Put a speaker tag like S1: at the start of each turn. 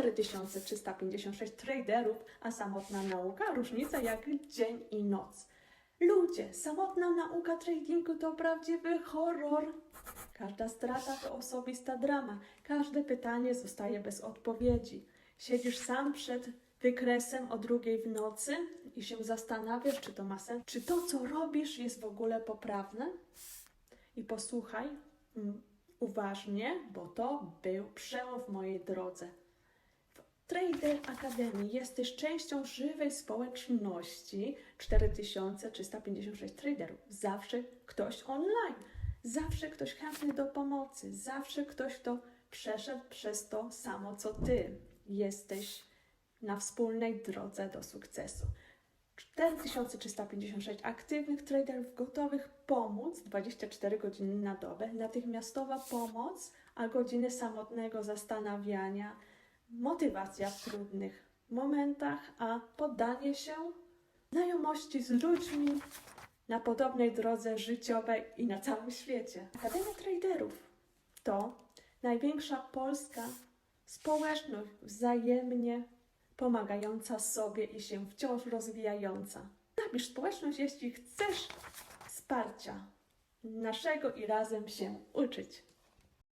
S1: 4356 traderów, a samotna nauka różnica jak dzień i noc. Ludzie, samotna nauka tradingu to prawdziwy horror. Każda strata to osobista drama. Każde pytanie zostaje bez odpowiedzi. Siedzisz sam przed wykresem o drugiej w nocy i się zastanawiasz, czy to ma sens, czy to, co robisz, jest w ogóle poprawne. I posłuchaj mm, uważnie, bo to był przełom w mojej drodze. Trader Academy jesteś częścią żywej społeczności 4356 traderów. Zawsze ktoś online, zawsze ktoś chętny do pomocy, zawsze ktoś, kto przeszedł przez to samo co ty. Jesteś na wspólnej drodze do sukcesu. 4356 aktywnych traderów gotowych pomóc 24 godziny na dobę, natychmiastowa pomoc, a godziny samotnego zastanawiania, motywacja w trudnych momentach, a poddanie się znajomości z ludźmi na podobnej drodze życiowej i na całym świecie. Akademia Traderów to największa polska społeczność wzajemnie pomagająca sobie i się wciąż rozwijająca. Napisz społeczność, jeśli chcesz wsparcia naszego i razem się uczyć.